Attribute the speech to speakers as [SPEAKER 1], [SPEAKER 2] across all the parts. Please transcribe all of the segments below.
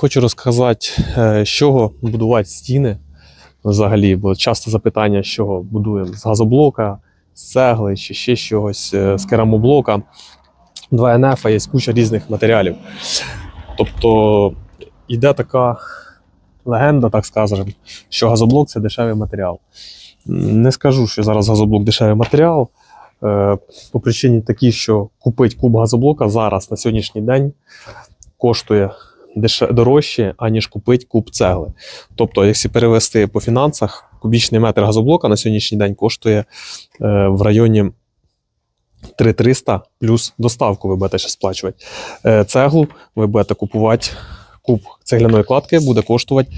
[SPEAKER 1] Хочу розказати, е, з чого будувати стіни взагалі, бо часто запитання, з чого будуємо з газоблока, з цегли чи ще з чогось, е, з керамоблока. 2НФ, є куча різних матеріалів. Тобто йде така легенда, так скажемо, що газоблок це дешевий матеріал. Не скажу, що зараз газоблок дешевий матеріал. е, По причині такій, що купити куб газоблока зараз на сьогоднішній день коштує дорожче, аніж купити куб цегли. Тобто, якщо перевести по фінансах, кубічний метр газоблока на сьогоднішній день коштує е, в районі 3300 плюс доставку ви будете ще сплачувати. Е, цеглу ви будете купувати. Куб цегляної кладки буде коштувати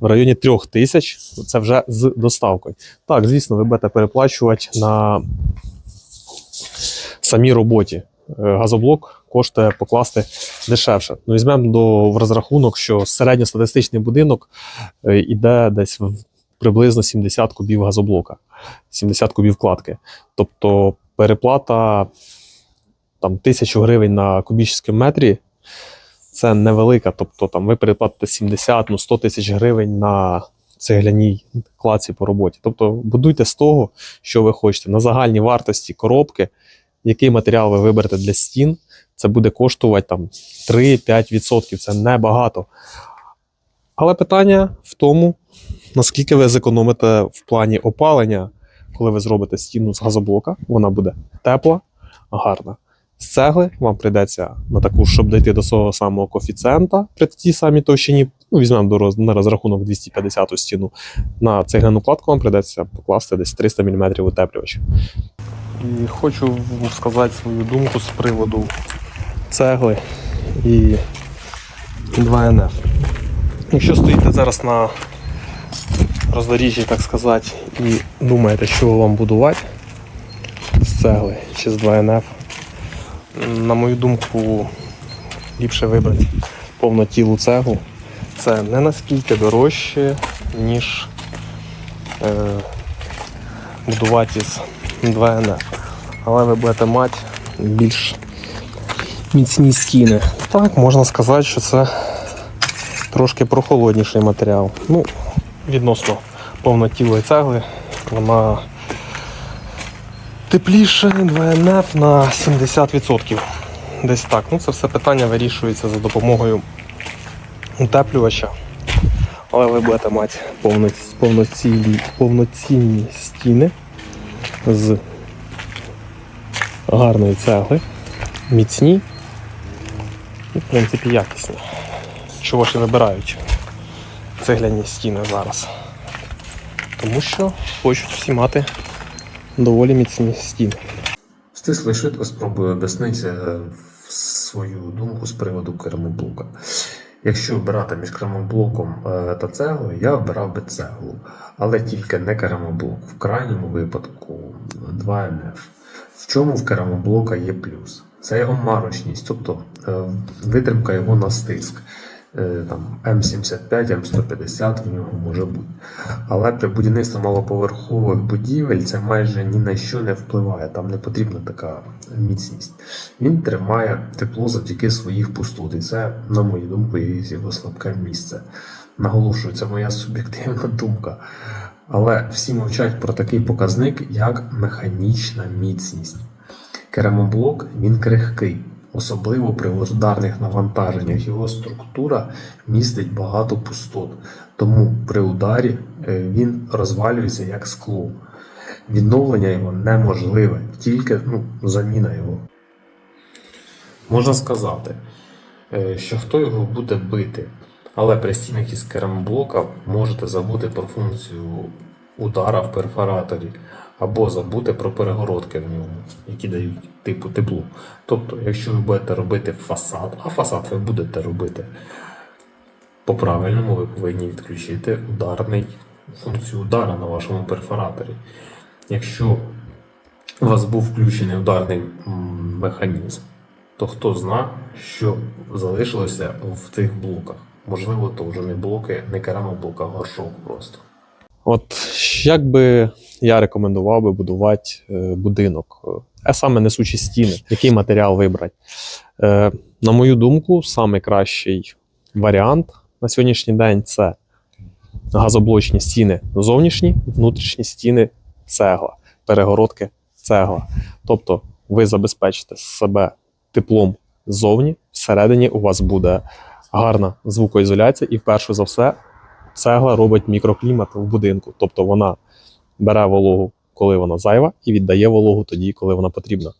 [SPEAKER 1] в районі 3000, це вже з доставкою. Так, звісно, ви будете переплачувати на самій роботі. Е, Газоблок коштує покласти дешевше. Ну, візьмемо до в розрахунок, що середньостатистичний будинок е, іде десь в приблизно 70 кубів газоблока, 70 кубів кладки. Тобто переплата там, тисячу гривень на кубічному метрі це невелика. Тобто там ви переплатите 70, ну 100 тисяч гривень на цегляній кладці по роботі. Тобто будуйте з того, що ви хочете. На загальній вартості коробки, який матеріал ви виберете для стін, це буде коштувати там 3-5%. Це небагато. Але питання в тому, наскільки ви зекономите в плані опалення, коли ви зробите стіну з газоблока, вона буде тепла, гарна. З цегли вам прийдеться на таку, щоб дійти до свого самого коефіцієнта при тій самій товщині. Ну, візьмемо до роз, на розрахунок 250 стіну. На цегляну кладку вам прийдеться покласти десь 300 мм утеплювач. І хочу сказати свою думку з приводу цегли і 2НФ. Якщо стоїте зараз на роздоріжжі, так сказати, і думаєте, що вам будувати з цегли чи з 2НФ, на мою думку, ліпше вибрати повнотілу цеглу. Це не наскільки дорожче, ніж е, будувати з 2НФ. Але ви будете мати більш міцні стіни. Так, можна сказати, що це трошки прохолодніший матеріал. Ну, відносно повнотілої цегли, вона тепліше 2НФ на 70%. Десь так. Ну, це все питання вирішується за допомогою утеплювача. Але ви будете мати повноцінні, повноцінні стіни з гарної цегли, міцні і, в принципі, якісні. Чого ж і вибирають цегляні стіни зараз? Тому що хочуть всі мати доволі міцні стіни.
[SPEAKER 2] Стисло швидко спробую об'яснити е, свою думку з приводу керамоблока. Якщо обирати між керамоблоком е, та цеглою, я обирав би цеглу, але тільки не керамоблок. В крайньому випадку 2МФ. В чому в керамоблока є плюс? Це його марочність, тобто е, витримка його на стиск. Е, Там М75, М150 в нього може бути. Але при будівництві малоповерхових будівель це майже ні на що не впливає, там не потрібна така міцність. Він тримає тепло завдяки своїх пустот. І це, на мою думку, є його слабке місце. Наголошую, це моя суб'єктивна думка. Але всі мовчать про такий показник, як механічна міцність. Керамоблок він крихкий, особливо при ударних навантаженнях. Його структура містить багато пустот, тому при ударі е, він розвалюється як скло. Відновлення його неможливе, тільки ну, заміна його. Можна сказати, е, що хто його буде бити, але при стінах із керамоблока можете забути про функцію удара в перфораторі або забути про перегородки на ньому, які дають типу тепло. Тобто, якщо ви будете робити фасад, а фасад ви будете робити по-правильному, ви повинні відключити ударний функцію удара на вашому перфораторі. Якщо у вас був включений ударний механізм, то хто зна, що залишилося в тих блоках. Можливо, то вже не блоки, не керамоблок, а горшок просто.
[SPEAKER 1] От як би я рекомендував би будувати е, будинок, е, а саме несучі стіни, який матеріал вибрати. Е, на мою думку, найкращий варіант на сьогоднішній день це газоблочні стіни зовнішні, внутрішні стіни цегла, перегородки цегла. Тобто ви забезпечите себе теплом ззовні, всередині у вас буде гарна звукоізоляція, і вперше за все цегла робить мікроклімат в будинку. Тобто вона бере вологу, коли вона зайва, і віддає вологу тоді, коли вона потрібна.